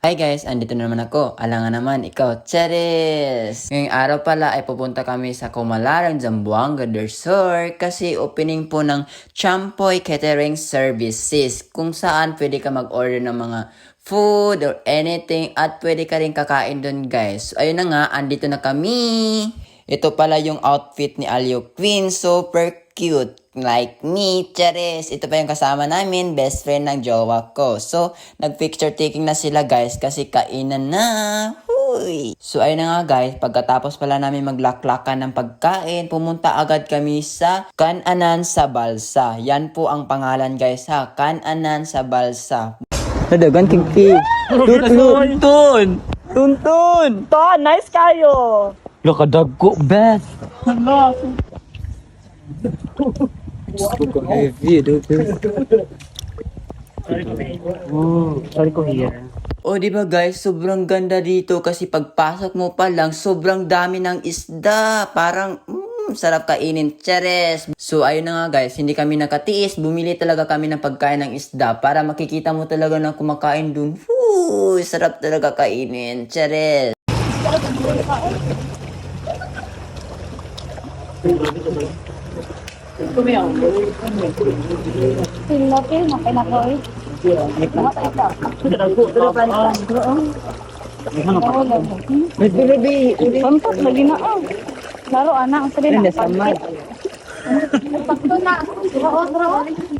Hi guys, andito na naman ako. Alangan naman, ikaw, Charis! Ngayong araw pala ay pupunta kami sa Kumalarang, Zamboanga del Sur kasi opening po ng Champoy Catering Services kung saan pwede ka mag-order ng mga food or anything at pwede ka rin kakain doon guys. So, ayun na nga, andito na kami. Ito pala yung outfit ni Alio Queen. Super cute. Like me, Charis. Ito pa yung kasama namin, best friend ng jowa ko. So, nag-picture taking na sila guys kasi kainan na. Huy! So, ayun na nga guys, pagkatapos pala namin maglaklakan ng pagkain, pumunta agad kami sa Kananan sa Balsa. Yan po ang pangalan guys ha, Kananan sa Balsa. Nadagan kiki. Tuntun! Tuntun! To, nice kayo. Lakadagko, best! Heavy, dude. Oh, sorry ko here. O di ba guys, sobrang ganda dito kasi pagpasok mo pa lang, sobrang dami ng isda. Parang, mm, sarap kainin. Cheres! So ayun na nga guys, hindi kami nakatiis. Bumili talaga kami ng pagkain ng isda para makikita mo talaga na kumakain dun. Woo! Sarap talaga kainin. Cheres! Laki, napinakoy. Pantot lagi na ah. Laro anak, ang. Pakto na.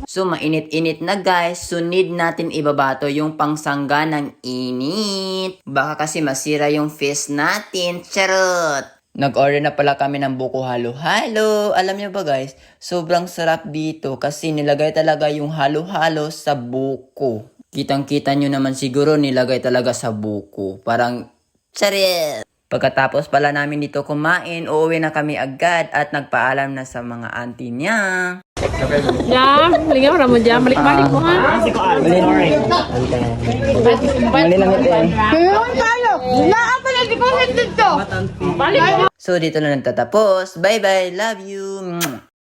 So mainit-init na guys, so need natin ibabato yung pangsangga ng init. Baka kasi masira yung face natin. Charot! Nag-order na pala kami ng buko halo-halo. Alam niyo ba guys, sobrang sarap dito kasi nilagay talaga yung halo-halo sa buko. Kitang-kita nyo naman siguro nilagay talaga sa buko. Parang, charit! Pagkatapos pala namin dito kumain, uuwi na kami agad at nagpaalam na sa mga auntie niya. Ya, lingaw ra mo dyan. Balik-balik mo ha. Mali lang ito eh. Balik mo. So dito na nagtatapos. Bye bye, love you.